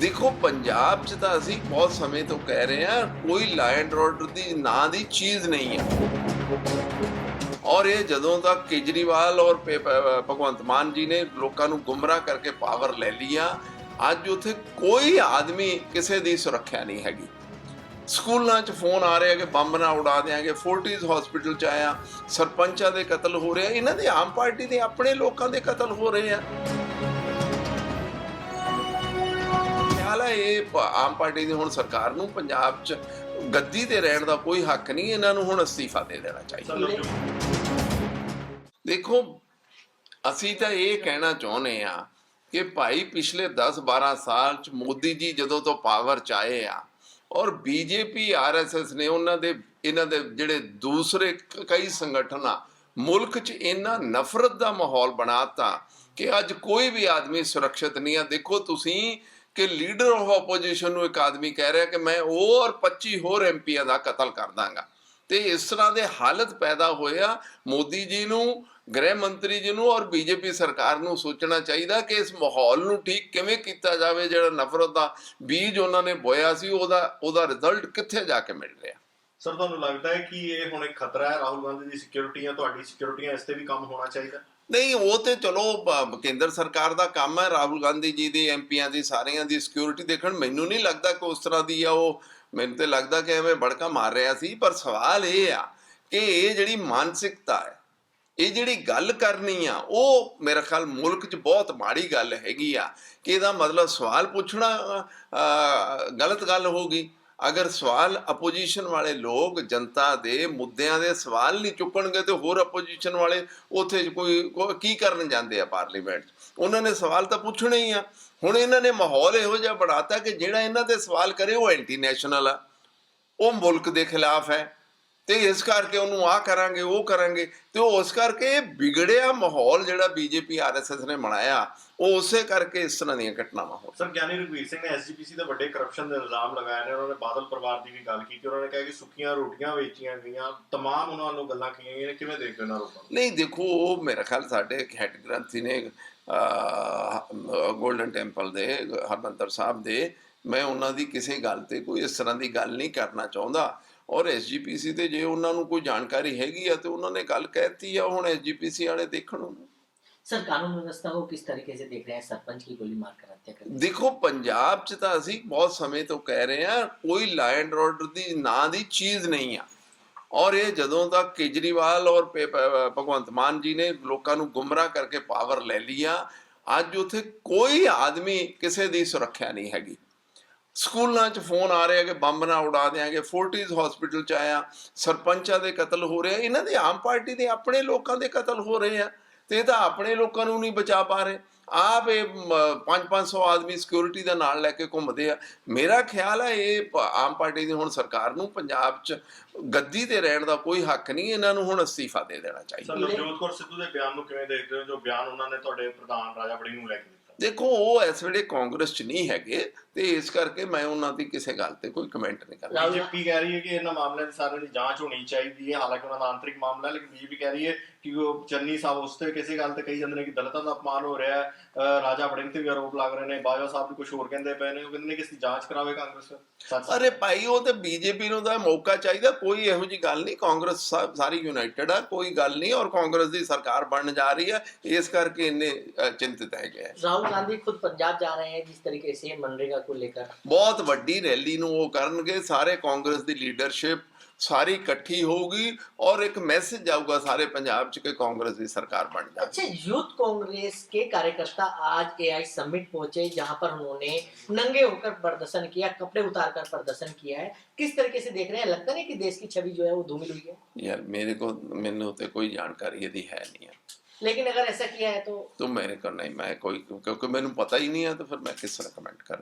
ਦੇਖੋ, ਪੰਜਾਬ 'ਚ ਤਾਂ ਅਸੀਂ ਬਹੁਤ ਸਮੇਂ ਤੋਂ ਕਹਿ ਰਹੇ ਹਾਂ, ਕੋਈ ਲਾਇਨ ਆਰਡਰ ਦੀ ਨਾਂ ਦੀ ਚੀਜ਼ ਨਹੀਂ ਹੈ। ਔਰ ਇਹ ਜਦੋਂ ਤੱਕ ਕੇਜਰੀਵਾਲ ਔਰ ਭਗਵੰਤ ਮਾਨ ਜੀ ਨੇ ਲੋਕਾਂ ਨੂੰ ਗੁੰਮਰਾਹ ਕਰਕੇ ਪਾਵਰ ਲੈ ਲਿਆ ਅੱਜ ਉੱਥੇ ਕੋਈ ਆਦਮੀ ਕਿਸੇ ਦੀ ਸੁਰੱਖਿਆ ਨਹੀਂ ਹੈਗੀ। ਸਕੂਲਾਂ 'ਚ ਫੋਨ ਆ ਰਿਹਾ ਕਿ ਬੰਬ ਨਾ ਉਡਾ ਦੇਾਂਗੇ ਫੋਰਟਿਸ ਹਸਪੀਟਲ 'ਚ ਆਇਆ, ਸਰਪੰਚਾਂ ਦੇ ਕਤਲ ਹੋ ਰਹੇ ਇਹਨਾਂ ਦੇ ਆਮ ਪਾਰਟੀ ਦੇ ਆਪਣੇ ਲੋਕਾਂ ਦੇ ਕਤਲ ਹੋ ਰਹੇ ਆ। ਹੈ ਇਹ ਆਮ ਪਾਰਟੀ ਦੀ ਹੁਣ ਸਰਕਾਰ ਨੂੰ ਪੰਜਾਬ 'ਚ ਗੱਦੀ ਤੇ ਰਹਿਣ ਦਾ ਕੋਈ ਹੱਕ ਨਹੀਂ ਇਹਨਾਂ ਨੂੰ ਹੁਣ ਅਸਤੀਫਾ ਦੇ ਦੇਣਾ ਚਾਹੀਦਾ। ਦੇਖੋ ਅਸੀਂ ਤਾਂ ਇਹ ਕਹਿਣਾ ਚਾਹੁੰਦੇ ਆ ਕਿ ਭਾਈ ਪਿਛਲੇ 10-12 ਸਾਲ ਚ ਮੋਦੀ ਜੀ ਜਦੋਂ ਤੋਂ ਪਾਵਰ ਚ ਆਏ ਆ ਔਰ ਬੀਜੇਪੀ ਆਰਐਸਐਸ ਨੇ ਉਹਨਾਂ ਦੇ ਇਹਨਾਂ ਦੇ ਜਿਹੜੇ ਦੂਸਰੇ ਕਈ ਸੰਗਠਨ ਆ ਮੁਲਕ ਚ ਇੰਨਾ ਨਫ਼ਰਤ ਦਾ ਮਾਹੌਲ ਬਣਾਤਾ ਕਿ ਅੱਜ ਕੋਈ ਵੀ ਆਦਮੀ ਸੁਰੱਖਿਅਤ ਨਹੀਂ ਆ। ਦੇਖੋ ਤੁਸੀਂ ਕਿ ਲੀਡਰ ਆਫ ਆਪੋਜੀਸ਼ਨ ਨੂੰ ਇੱਕ ਆਦਮੀ ਕਹਿ ਰਿਹਾ ਕਿ ਮੈਂ ਉਹ ਔਰ 25 ਹੋਰ ਐਮਪੀਆਂ ਦਾ ਕਤਲ ਕਰ ਦਾਂਗਾ। ਤੇ ਇਸ ਤਰ੍ਹਾਂ ਦੇ ਹਾਲਤ ਪੈਦਾ ਹੋਇਆ, ਮੋਦੀ ਜੀ ਨੂੰ, ਗ੍ਰਹਿ ਮੰਤਰੀ ਜੀ ਨੂੰ ਔਰ ਬੀਜੇਪੀ ਸਰਕਾਰ ਨੂੰ ਸੋਚਣਾ ਚਾਹੀਦਾ ਕਿ ਇਸ ਮਾਹੌਲ ਨੂੰ ਠੀਕ ਕਿਵੇਂ ਕੀਤਾ ਜਾਵੇ, ਜਿਹੜਾ ਨਫ਼ਰਤ ਦਾ ਬੀਜ ਉਹਨਾਂ ਨੇ ਬੋਇਆ ਸੀ, ਉਹਦਾ ਉਹਦਾ ਰਿਜ਼ਲਟ ਕਿੱਥੇ ਜਾ ਕੇ ਮਿਲ ਰਿਹਾ। ਸਰ ਤੁਹਾਨੂੰ ਲੱਗਦਾ ਹੈ ਕਿ ਇਹ ਹੁਣ ਇੱਕ ਖਤਰਾ ਹੈ? ਰਾਹੁਲ ਗਾਂਧੀ ਦੀ ਸਿਕਿਉਰਿਟੀ ਜਾਂ ਤੁਹਾਡੀ ਸਿਕਿਉਰਿਟੀ ਇਸ ਤੇ ਵੀ ਕੰਮ ਹੋਣਾ ਚਾਹੀਦਾ? ਨਹੀਂ, ਉਹ ਤੇ ਚਲੋ ਕੇਂਦਰ ਸਰਕਾਰ ਦਾ ਕੰਮ ਹੈ। ਰਾਹੁਲ ਗਾਂਧੀ ਜੀ ਦੀ ਐਮਪੀਆਂ ਦੀ, ਸਾਰਿਆਂ ਦੀ ਸਿਕਿਉਰਿਟੀ ਦੇਖਣ ਮੈਨੂੰ ਨਹੀਂ ਲੱਗਦਾ ਕਿ ਉਸ ਤਰ੍ਹਾਂ ਦੀ ਆ ਉਹ। ਮੈਨੂੰ ਤੇ ਲੱਗਦਾ ਕਿ ਐਵੇਂ ਬੜਕਾ ਮਾਰ ਰਿਹਾ ਸੀ। ਪਰ ਸਵਾਲ ਇਹ ਆ ਕਿ ਇਹ ਜਿਹੜੀ ਮਾਨਸਿਕਤਾ ਹੈ, ਇਹ ਜਿਹੜੀ ਗੱਲ ਕਰਨੀ ਆ, ਉਹ ਮੇਰੇ ਖਿਆਲ ਮੁਲਕ 'ਚ ਬਹੁਤ ਮਾੜੀ ਗੱਲ ਹੈਗੀ ਆ। ਕਿ ਇਹਦਾ ਮਤਲਬ ਸਵਾਲ ਪੁੱਛਣਾ ਗਲਤ ਗੱਲ ਹੋ ਗਈ। ਅਗਰ ਸਵਾਲ ਆਪੋਜੀਸ਼ਨ ਵਾਲੇ ਲੋਕ ਜਨਤਾ ਦੇ ਮੁੱਦਿਆਂ ਦੇ ਸਵਾਲ ਨਹੀਂ ਚੁੱਕਣਗੇ ਤੇ ਹੋਰ ਆਪੋਜੀਸ਼ਨ ਵਾਲੇ ਉੱਥੇ ਕੋਈ ਕੀ ਕਰਨ ਜਾਂਦੇ ਆ ਪਾਰਲੀਮੈਂਟ 'ਚ? ਉਹਨਾਂ ਨੇ ਸਵਾਲ ਤਾਂ ਪੁੱਛਣੇ ਹੀ ਆ। ਹੁਣ ਇਹਨਾਂ ਨੇ ਮਾਹੌਲ ਇਹੋ ਜਿਹਾ ਬਣਾਤਾ ਕਿ ਜਿਹੜਾ ਇਹਨਾਂ ਤੇ ਸਵਾਲ ਕਰੇ ਉਹ ਐਂਟੀ ਨੈਸ਼ਨਲ ਆ। ਉਹ ਮੁਲਕ ਦੇ ਖਿਲਾਫ ਹੈ। ਤੇ ਇਸ ਕਰਕੇ ਉਹਨੂੰ ਆ ਕਰਾਂਗੇ ਉਹ ਕਰਾਂਗੇ। ਤੇ ਉਹ ਉਸ ਕਰਕੇ ਇਹ ਵਿਗੜਿਆ ਮਾਹੌਲ ਜਿਹੜਾ ਬੀਜੇਪੀ ਆਰਐਸਐਸ ਨੇ ਬਣਾਇਆ ਉਹ ਉਸੇ ਕਰਕੇ ਇਸ ਤਰ੍ਹਾਂ ਦੀਆਂ ਘਟਨਾਵਾਂ ਹੋ ਸਰ ਗਿਆਨੀ ਰਘਵੀਰ ਸਿੰਘ ਨੇ ਐਸਜੀਪੀਸੀ ਦੇ ਵੱਡੇ ਕਰਪਸ਼ਨ ਦੇ ਇਲਜ਼ਾਮ ਲਗਾਏ ਨੇ ਉਹਨਾਂ ਨੇ ਬਾਦਲ ਪਰਿਵਾਰ ਦੀ ਵੀ ਗੱਲ ਕੀਤੀ ਉਹਨਾਂ ਨੇ ਕਿਹਾ ਕਿ ਸੁੱਕੀਆਂ ਰੋਟੀਆਂ ਵੇਚੀਆਂ ਗਈਆਂ ਤਮਾਮ ਉਹਨਾਂ ਨੂੰ ਗੱਲਾਂ ਕਹੀਆਂ ਗਈਆਂ ਨੇ। ਕਿਵੇਂ ਦੇਖਦੇ ਹੋ ਇਹਨਾਂ ਰੋਕਾਂ ਨੂੰ? ਨਹੀਂ ਦੇਖੋ ਉਹ ਮੇਰੇ ਖਿਆਲ ਸਾਡੇ ਇੱਕ ਹੈਡ ਗ੍ਰੰਥੀ ਨੇ ਗੋਲਡਨ ਟੈਂਪਲ ਦੇ ਹਰਮੰਦਰ ਸਾਹਿਬ ਦੇ ਮੈਂ ਉਹਨਾਂ ਦੀ ਕਿਸੇ ਗੱਲ ਤੇ ਕੋਈ ਇਸ ਤਰ੍ਹਾਂ ਦੀ ਗੱਲ ਨਹੀਂ ਕਰਨਾ ਚਾਹੁੰਦਾ। ਔਰ ਐਸਜੀਪੀਸੀ ਤੇ ਜੇ ਉਹਨਾਂ ਨੂੰ ਕੋਈ ਜਾਣਕਾਰੀ ਹੈਗੀ ਆ ਤੇ ਉਹਨਾਂ ਨੇ ਗੱਲ ਕਹਿਤੀ ਆ ਹੁਣ ਐਸਜੀਪੀਸੀ ਵਾਲੇ ਦੇਖਣ ਉਹਨੂੰ सर कानून व्यवस्था को किस तरीके से देख रहे हैं सरपंच की गोली मारकर हत्या कर दी ਦੇਖੋ ਪੰਜਾਬ 'ਚ ਤਾਂ ਅਸੀਂ ਬਹੁਤ ਸਮੇਂ ਤੋਂ ਕਹਿ ਰਹੇ ਹਾਂ ਕੋਈ ਲਾਇਨ ਆਰਡਰ ਦੀ ਨਾਂ ਦੀ ਚੀਜ਼ ਨਹੀਂ ਆ ਔਰ ਇਹ ਜਦੋਂ ਤੱਕ ਕੇਜਰੀਵਾਲ ਔਰ ਪ- ਪ- ਭਗਵੰਤ ਮਾਨ ਜੀ ਨੇ ਲੋਕਾਂ ਨੂੰ ਗੁੰਮਰਾਹ ਕਰਕੇ ਪਾਵਰ ਲੈ ਲਿਆ ਅੱਜ ਉੱਥੇ ਕੋਈ ਆਦਮੀ ਕਿਸੇ ਦੀ ਸੁਰੱਖਿਆ ਨਹੀਂ ਹੈਗੀ ਸਕੂਲਾਂ 'ਚ ਫੋਨ ਆ ਰਿਹਾ ਕਿ ਬੰਬ ਨਾ ਉਡਾ ਦੇਾਂਗੇ ਫੋਰਟਿਸ ਹਸਪੀਟਲ 'ਚ ਆਇਆ, ਸਰਪੰਚਾਂ ਦੇ ਕਤਲ ਹੋ ਰਹੇ ਆ, ਇਹਨਾਂ ਦੇ ਆਮ ਪਾਰਟੀ ਦੇ ਆਪਣੇ ਲੋਕਾਂ ਦੇ ਕਤਲ ਹੋ ਰਹੇ ਆ, ਤੇ ਇਹ ਤਾਂ ਆਪਣੇ ਲੋਕਾਂ ਨੂੰ ਨਹੀਂ ਬਚਾ ਪਾ ਰਹੇ। ਆਪ ਇਹ 5-500 ਆਦਮੀ ਸਿਕਿਉਰਿਟੀ ਦਾ ਨਾਲ ਲੈ ਕੇ ਘੁੰਮਦੇ ਆ। ਮੇਰਾ ਖਿਆਲ ਹੈ ਇਹ ਆਮ ਪਾਰਟੀ ਦੀ ਹੁਣ ਸਰਕਾਰ ਨੂੰ ਪੰਜਾਬ 'ਚ ਗੱਦੀ ਤੇ ਰਹਿਣ ਦਾ ਕੋਈ ਹੱਕ ਨਹੀਂ, ਇਹਨਾਂ ਨੂੰ ਹੁਣ ਅਸਤੀਫਾ ਦੇ ਦੇਣਾ ਚਾਹੀਦਾ। ਸਰ, ਨਵਜੋਤ ਕੌਰ ਸਿੱਧੂ ਦੇ ਬਿਆਨ ਨੂੰ ਕਿਵੇਂ ਦੇਖਦੇ ਹੋ? ਜੋ ਬਿਆਨ ਉਹਨਾਂ ਨੇ ਤੁਹਾਡੇ ਪ੍ਰਧਾਨ ਰਾਜਾ ਵੜਿੰਗ ਨੂੰ ਲੈ ਕੇ ਦੇਖੋ, ਉਹ ਇਸ ਵੇਲੇ ਕਾਂਗਰਸ 'ਚ ਨਹੀਂ ਹੈਗੇ ਤੇ ਇਸ ਕਰਕੇ ਮੈਂ ਉਹਨਾਂ ਦੀ ਕਿਸੇ ਗੱਲ ਤੇ ਕੋਈ ਕਮੈਂਟ ਨਹੀਂ ਕਰਦਾ ਰਾਹੁਲ- ਬੀਜੇਪੀ ਕਹਿ ਰਹੀ ਹੈ ਕਿ ਇਹਨਾਂ ਮਾਮਲਿਆਂ ਦੀ ਸਾਰਿਆਂ ਦੀ ਜਾਂਚ ਹੋਣੀ ਚਾਹੀਦੀ ਹੈ? ਹਾਲਾਂਕਿ ਉਹਨਾਂ ਦਾ ਆਂਤਰਿਕ ਮਾਮਲਾ ਹੈ, ਲੇਕਿਨ ਬੀਜੇਪੀ ਕਹਿ ਰਹੀ ਹੈ ਕਿ ਉਹ ਚੰਨੀ ਸਾਹਿਬ ਉਸ ਤੇ ਕਿਸੇ ਗੱਲ ਤੇ ਕਹੀ ਜਾਂਦੇ ਨੇ ਕਿ ਦਲਿਤਾਂ ਦਾ ਅਪਮਾਨ ਹੋ ਰਿਹਾ ਹੈ ਅਹ ਰਾਜਾ ਵੜਿੰਗ ਤੇ ਵੀ ਆਰੋਪ ਲੱਗ ਰਹੇ ਨੇ ਬਾਜਵਾ ਸਾਹਿਬ ਵੀ ਕੁਝ ਹੋਰ ਕਹਿੰਦੇ ਪਏ ਨੇ ਉਹ ਕਹਿੰਦੇ ਨੇ ਕਿ ਇਸ ਦੀ ਜਾਂਚ ਕਰਾਵੇ ਕਾਂਗਰਸ ਸੱਚ ਅਰੇ ਭਾਈ ਉਹ ਤੇ ਬੀਜੇਪੀ ਨੂੰ ਤਾਂ ਮੌਕਾ ਚਾਹੀਦਾ ਕੋਈ ਇਹੋ ਜੀ ਗੱਲ ਨਹੀਂ ਕਾਂਗਰਸ ਸਾ- ਸਾਰੀ ਯੂਨਾਈਟਿਡ ਆ ਕੋਈ ਗੱਲ ਨਹੀਂ ਔਰ ਕਾਂਗਰਸ ਦੀ ਸਰਕਾਰ ਬਣਨ ਜਾ ਰਹੀ ਹੈ ਇਸ ਕਰਕੇ ਇੰਨੇ ਅ, ਚਿੰਤਿਤ ਹੈਗੇ ਆ राहुल गांधी खुद पंजाब जा रहे हैं जिस तरीके से मनरेगा को लेकर ਬਹੁਤ ਵੱਡੀ ਰੈਲੀ ਨੂੰ ਉਹ ਕਰਨਗੇ ਸਾਰੇ ਕਾਂਗਰਸ ਦੀ ਲੀਡਰਸ਼ਿਪ ਸਾਰੀ ਇਕੱਠੀ ਹੋਊਗੀ ਔਰ ਇੱਕ ਮੈਸੇਜ ਜਾਊਗਾ ਸਾਰੇ ਪੰਜਾਬ 'ਚ ਕਿ ਕਾਂਗਰਸ ਦੀ ਸਰਕਾਰ ਬਣ ਜਾਵੇ अच्छा यूथ कांग्रेस के कार्यकर्ता आज एआई समिट पहुंचे जहां पर उन्होंने नंगे होकर प्रदर्शन किया कपड़े उतार कर प्रदर्शन किया है किस तरीके से देख रहे हैं लगता नहीं कि देश की छवि जो है वो धूमिल हुई है ਯਾਰ ਮੇਰੇ ਕੋ ਮੈਨੂੰ ਤੇ ਕੋਈ ਜਾਣਕਾਰੀ ਇਹਦੀ ਹੈ ਨਹੀਂ ਹੈ लेकिन अगर ऐसा किया है तो ਤੂੰ ਮੇਰੇ ਕੋਲ ਨਹੀਂ ਮੈਂ ਕੋਈ ਕਿਉਂਕਿ ਮੈਨੂੰ ਪਤਾ ਹੀ ਨਹੀਂ ਹੈ ਤਾਂ ਫਿਰ ਮੈਂ ਕਿਸ ਤਰ੍ਹਾਂ ਕਮੈਂਟ ਕਰ